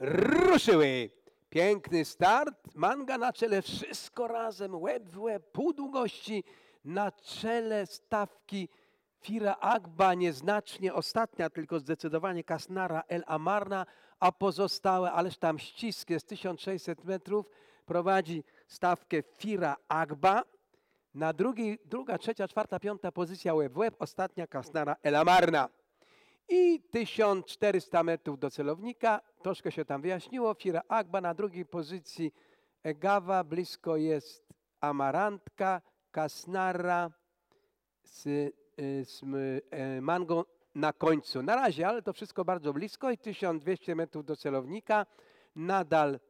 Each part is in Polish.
ruszyły. Piękny start, manga na czele, wszystko razem, łeb w łeb, pół długości na czele stawki Fira Agba nieznacznie ostatnia, tylko zdecydowanie Kasnara El Amarna, a pozostałe, ależ tam ścisk jest 1600 metrów, prowadzi stawkę Fira Agba. Na drugiej, druga, trzecia, czwarta, piąta pozycja łeb w łeb, ostatnia Kasnara El Amarna. I 1400 metrów do celownika, troszkę się tam wyjaśniło, Fira Agba na drugiej pozycji Egawa, blisko jest Amarantka, Kasnara z, y, z y, Mango na końcu. Na razie, ale to wszystko bardzo blisko i 1200 metrów do celownika. Nadal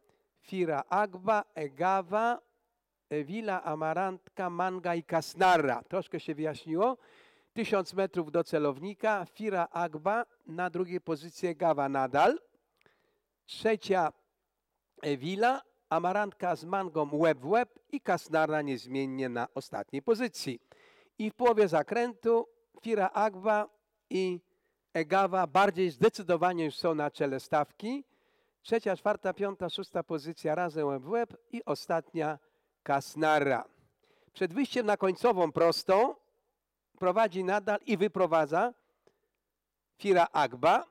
Fira Agba, Egawa, Ewila, Amarantka, Manga i Kasnara. Troszkę się wyjaśniło. 1000 metrów do celownika, Fira Agba, na drugiej pozycji Egawa nadal. Trzecia Ewila, Amarantka z Mangą łeb w łeb i Kasnara niezmiennie na ostatniej pozycji. I w połowie zakrętu Fira Agba i Egawa bardziej zdecydowanie już są na czele stawki. Trzecia, czwarta, piąta, szósta pozycja razem łeb w łeb i ostatnia Kasnara. Przed wyjściem na końcową prostą prowadzi nadal i wyprowadza Fira Agba.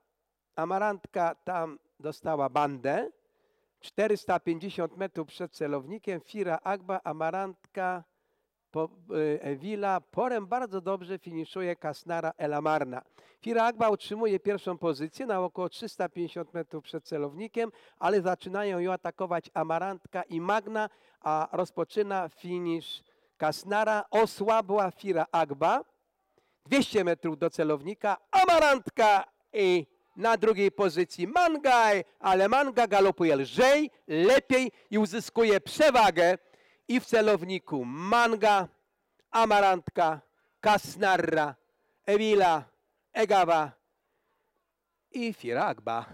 Amarantka tam dostała bandę. 450 metrów przed celownikiem Fira Agba, Amarantka, po, y, Ewila. Porem bardzo dobrze finiszuje Kasnara Elamarna. Fira Agba utrzymuje pierwszą pozycję na około 350 metrów przed celownikiem, ale zaczynają ją atakować Amarantka i Magna, a rozpoczyna finisz Kasnara. Osłabła Fira Agba. 200 metrów do celownika, Amarantka i na drugiej pozycji Mangaj, ale Manga galopuje lżej, lepiej i uzyskuje przewagę i w celowniku Manga, Amarantka, Kasnarra, Ewila, Egawa i Firagba.